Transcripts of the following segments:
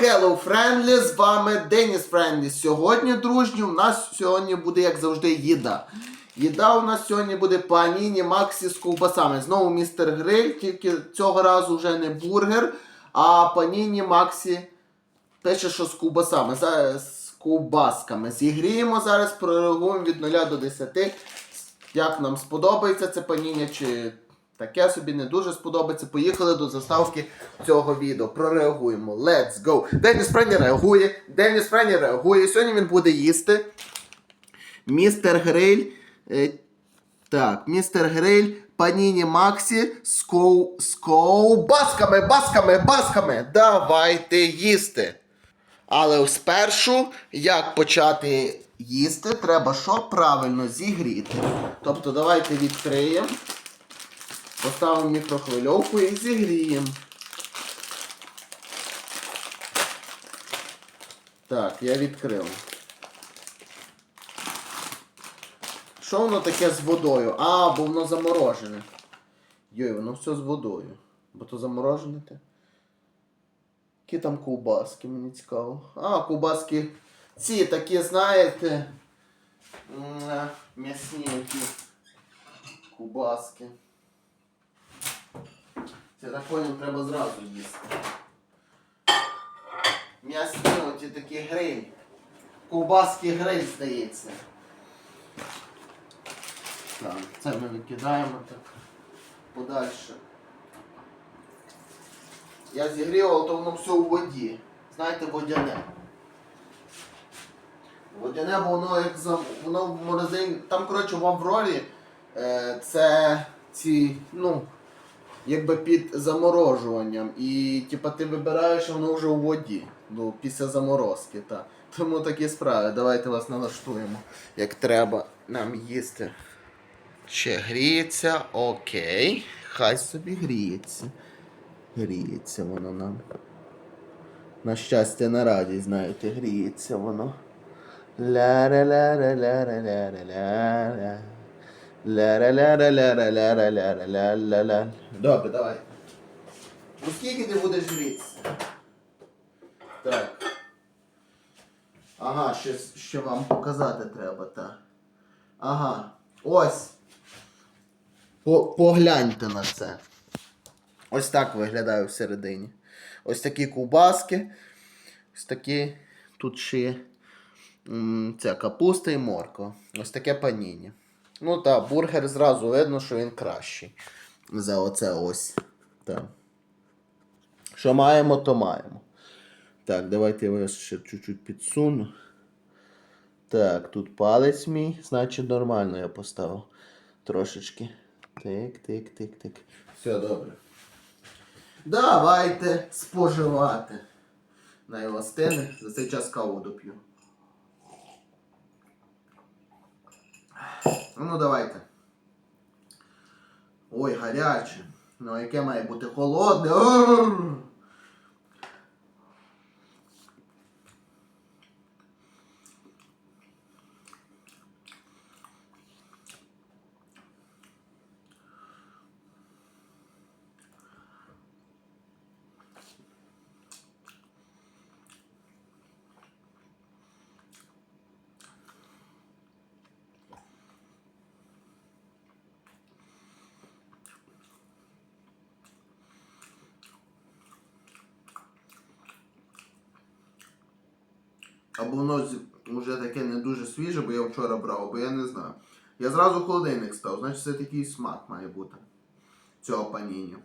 Hello Friendly, з вами Деніс Френдлі. Сьогодні, дружні, у нас сьогодні буде, як завжди, їда. Їда у нас сьогодні буде паніні Максі з ковбасами. Знову містер Гриль, тільки цього разу вже не бургер, а паніні Максі пише, що з ковбасами. За- З ковбасками. Зігріємо зараз, прореагуємо від 0 до 10. Як нам сподобається це паніння, чи таке собі не дуже сподобається. Поїхали до заставки цього відео. Прореагуємо. Let's go. Деніс Френі реагує. Деніс Френі реагує. Сьогодні він буде їсти. Містер Гриль. е, так, містер Гриль, паніні Максі з, ков... з ковбасками, басками, басками. Давайте їсти. Але спершу, як почати їсти, треба що правильно зігріти. Тобто давайте відкриємо, поставимо мікрохвильовку і зігріємо. Так, я відкрив. Що воно таке з водою? А, бо воно заморожене. Йой, воно все з водою. Бо то заморожене те. Які там ковбаски, мені цікаво. А, ковбаски. Ці такі, знаєте. М'ясні які ковбаски. Це так понял, треба зразу їсти. М'ясні оті такі гриль. Ковбаски гриль, здається. Так, це ми викидаємо так подальше. Я зігрів, але то воно все у воді. Знаєте, водяне. Водяне, бо воно як за. Воно в морозині. Там, коротше, в Аврорі е, це ці, ну, якби під заморожуванням. І типа ти вибираєш, воно вже у воді. Ну, після заморозки, так. Тому такі справи. Давайте вас налаштуємо, як треба нам їсти. Ще гріється, окей. Хай собі гріється. Гріється воно нам. На щастя, на радість, знаєте, гріється воно. ля ля ля ля ля ля ля ля ля ля ля ля ля ля ля ля ля ля ля ля Добре, давай. Ну скільки ти будеш грітися? Так. Ага, ще, ще вам показати треба, так. Ага. Ось. По- Погляньте на це. Ось так виглядає всередині. Ось такі ковбаски. Ось такі. Тут ще ця капуста і морква. Ось таке паніння. Ну так, бургер зразу видно, що він кращий. За оце ось. Так. Що маємо, то маємо. Так, давайте я вас ще чуть-чуть підсуну. Так, тут палець мій, значить нормально я поставив. Трошечки. Тик, тик, тик, тик. Все добре. Давайте споживати. На еластини. За цей час каву доп'ю. Ну давайте. Ой, гаряче. Ну яке має бути холодне? Або воно вже таке не дуже свіже, бо я вчора брав, бо я не знаю. Я зразу холодильник став, значить це такий смак має бути цього паніння.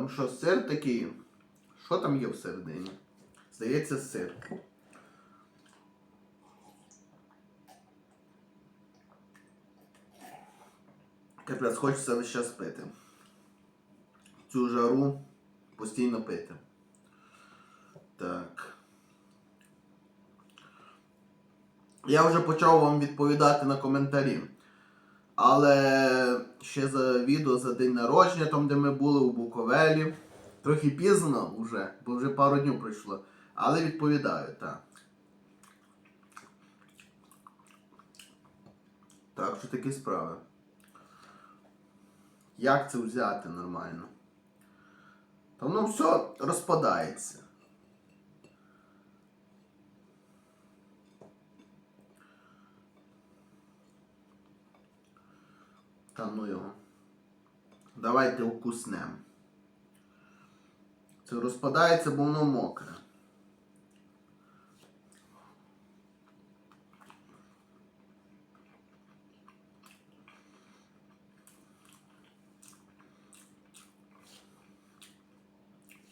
Там що, сир такий? Що там є всередині? Здається, сир. Капець, хочеться весь час пити. Цю жару постійно пити. Так. Я вже почав вам відповідати на коментарі. Але ще за відео за день народження, там де ми були у Буковелі. Трохи пізно вже, бо вже пару днів пройшло. Але відповідаю, так. Так, що такі справи. Як це взяти нормально? Та воно все розпадається. Та ну його. Давайте укуснем. Це розпадається, бо воно мокре.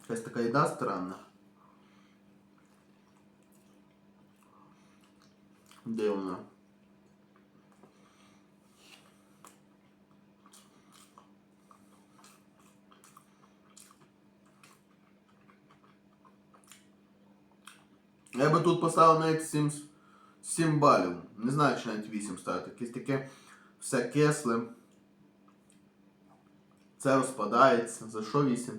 Якась така їда странна. Де вона? Я би тут поставив навіть 7, с- 7 балів. Не знаю, чи навіть 8 ставити. Якесь таке все кисле. Це розпадається. За що 8?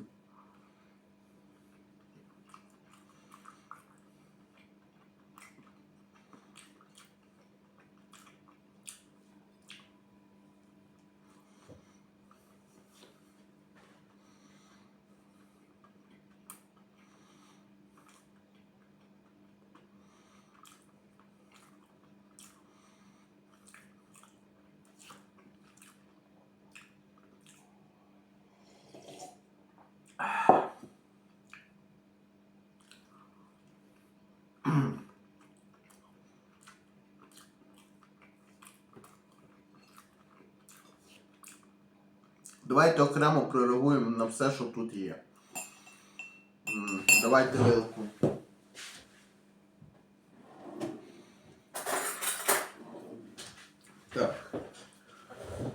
Давайте окремо прореагуємо на все, що тут є. Давайте вилку. Так.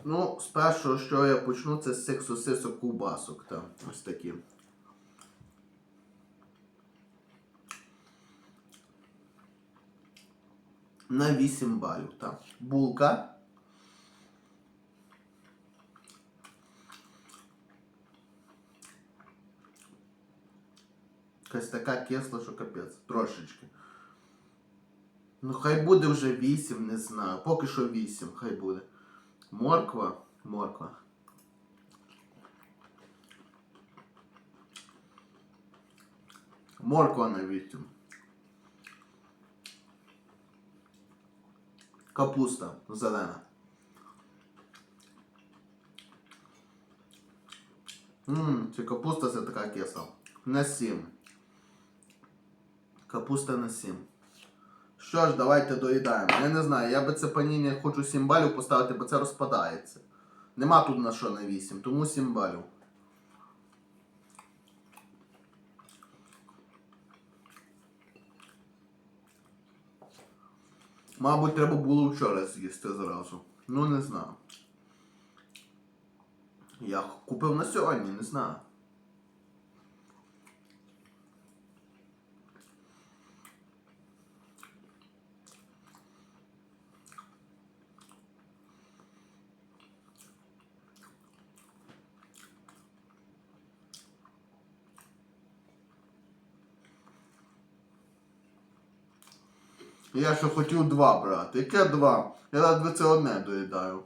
Ну, з першого, що я почну, це з цих сосисок ковбасок. Там, ось такі. На 8 балів. Так. Булка. Якась така кисла, що капець. Трошечки. Ну, хай буде вже 8, не знаю. Поки що 8, хай буде. Морква. Морква. Морква на 8. Капуста зелена. Ммм, це капуста це така кисла. На 7. Капуста на 7. Що ж, давайте доїдаємо. Я не знаю, я би це паніні хочу 7 балів поставити, бо це розпадається. Нема тут на що на 8, тому 7 балів. Мабуть, треба було вчора з'їсти зразу. Ну, не знаю. Я купив на сьогодні, не знаю. Я ще хотів два брати. Яке два? Я ледве це одне доїдаю.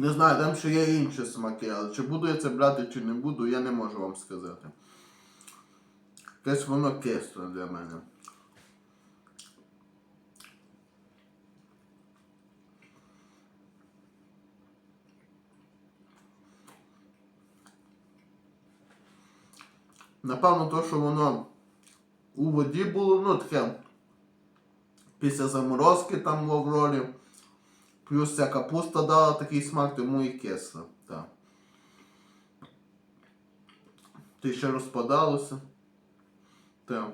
Не знаю, там ще є інші смаки, але чи буду я це брати, чи не буду, я не можу вам сказати. Якесь воно кисле для мене. Напевно, то, що воно у воді було, ну таке після заморозки там в Аврорі. Плюс ця капуста дала такий смак, тому і кисло. Так. Ти ще розпадалося. Так.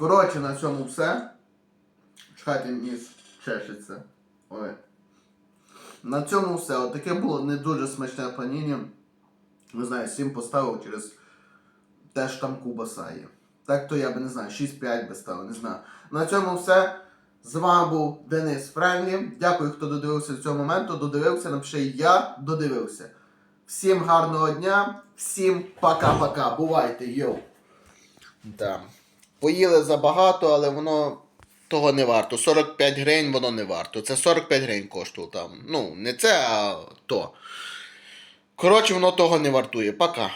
Коротше, на цьому все. Чекайте, ніс чешеться. Ой. На цьому все. Отаке було не дуже смачне паніні. Не знаю, 7 поставив через те, що там кубаса є. Так то я би не знаю, 6-5 би ставив, не знаю. На цьому все. З вами був Денис Френлі. Дякую, хто додивився до цього моменту. Додивився, напиши я додивився. Всім гарного дня, всім пока-пока. Бувайте, йоу. Да. Поїли забагато, але воно того не варто. 45 гривень воно не варто. Це 45 гривень коштувало там. Ну, не це, а то. Коротше, воно того не вартує. Пока.